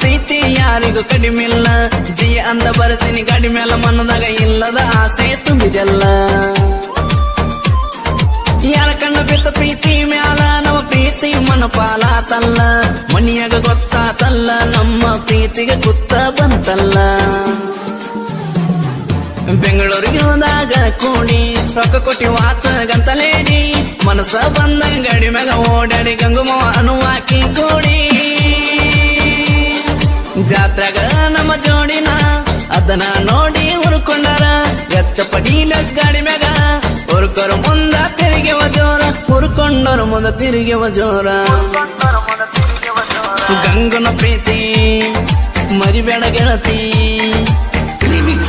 ಪ್ರೀತಿ ಯಾರಿಗೂ ಕಡಿಮಿಲ್ಲ. ಜಿ ಅಂದ ಬರಸಿನಿ, ಗಾಡಿ ಮೇಲೆ ಮನದಾಗ ಇಲ್ಲದ ಆಸೆ ತುಂಬಿದೆಲ್ಲ. ಯಾರ ಕಣ್ಣ ಬಿತ್ತ ಪ್ರೀತಿ ಮ್ಯಾಲ, ನಮ್ಮ ಪ್ರೀತಿ ಮನಪಾಲಾತಲ್ಲ ಮನಿಯಾಗ ಗೊತ್ತಾತಲ್ಲ, ನಮ್ಮ ಪ್ರೀತಿಗೆ ಗುತ್ತ ಬಂತಲ್ಲ. ಬೆಂಗಳೂರಿಗೆ ಹೋದಾಗ ಕೂಡಿ, ರೊಕ್ಕ ಕೊಟ್ಟಿ ವಾತಗಂತ ಗಂತಲೇಡಿ ಮನಸ ಬಂದ ಗಡಿ ಮ್ಯಾಗ ಓಡಾಡಿ ಗಂಗುಮವ ಅನುವಾಕಿ ಕೂಡಿ. ಜಾತ್ರಾಗ ನಮ್ಮ ಜೋಡಿನ, ಅದನ್ನ ನೋಡಿ ಹುರ್ಕೊಂಡಾರ. ಎಚ್ಚ ಪಡೀಲಸ್ ಗಾಡಿ ಮ್ಯಾಗ, ಹುರ್ಕೊರು ಮುಂದ ತಿರುಗಿವ ಜೋರ, ಹುರ್ಕೊಂಡರು ಮುಂದ ತಿರುಗಿ ಜೋರ. ಗಂಗನ ಪ್ರೀತಿ, ಮರಿಬೇಡ ಗೆಳತಿ. Remix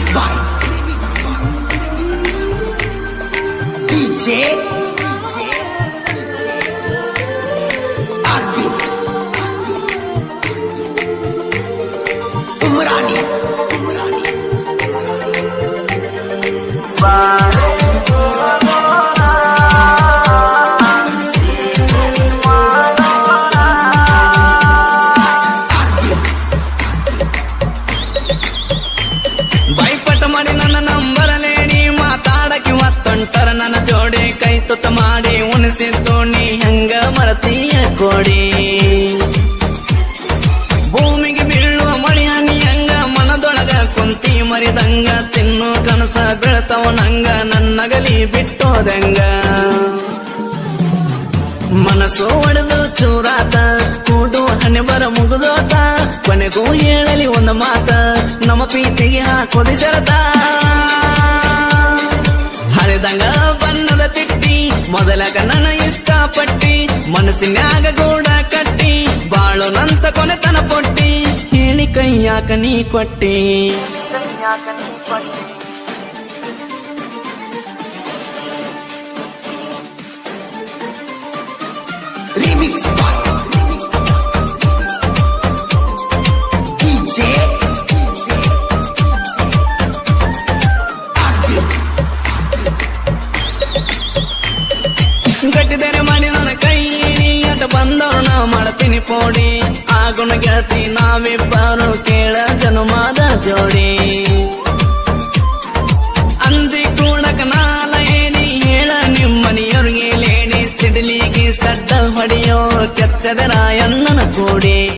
ಮಾಡಿ ನನ್ನ ನಂಬರ ನೀ ಮಾತಾಡಕ್ಕೆ ಮತ್ತೊಂಟರ ನನ್ನ ಜೋಡಿ ಕೈ ತುತ್ತ ಮಾಡಿ ಉಣಿಸಿದ್ದು ನೀ ಹೆಂಗ ಮರತೀಯ ಕೊಡಿ. ಕುಂತಿ ಮರಿದಂಗ ತಿನ್ನು ಕನಸ ಬೀಳ್ತವ ನಂಗ, ನನ್ನಗಲಿ ಬಿಟ್ಟೋದಂಗ. ಮನಸ್ಸು ಒಡೆದು ಚೂರಾತ, ಕೂಡು ಹಣೆ ಬರ ಮುಗಿದೋತ, ಕೊನೆಗೂ ಹೇಳಲಿ ಒಂದು ಮಾತ, ನಮ್ಮ ಪ್ರೀತಿಗೆ ಹಾಕೋದಿ ಸರತ ಹರಿದಂಗ ಬಣ್ಣದ ತಿಟ್ಟಿ, ಮೊದಲ ಕನ್ನನ ಇಷ್ಟಪಟ್ಟಿ ಮನಸ್ಸಿನಾಗ ಗೂಡ ಕಟ್ಟಿ, ಬಾಳು ನಂತ ಕೊನೆತನ ಪೊಟ್ಟಿ, ಹೇಳಿ ಕೈಯಾಕ ನೀ ಕೊಟ್ಟಿ. something I can keep fighting. Remix by DJ കെട്ടിത്തരമണി നന കൈ നീ അട്ട ബന്ധം ಮಾಡ್ತೀನಿ ಪೋಡಿ. ಆಗುಣ ಗೆಳತಿ, ನಾವಿಬ್ಬರು ಕೇಳ ಜನುಮಾದ ಜೋಡಿ. ಅಂಜಿ ಕೂಡಕ ನಾಲ ಏನಿ ಹೇಳ ನಿಮ್ಮನಿಯವ್ರಿಗೆ ಲೇಡಿ ಸಿಡಿಲಿಗೆ ಸಡ್ಡ ಹೊಡೆಯೋ ಕೆಚ್ಚದ ರಾಯಣ್ಣನ ಕೂಡಿ.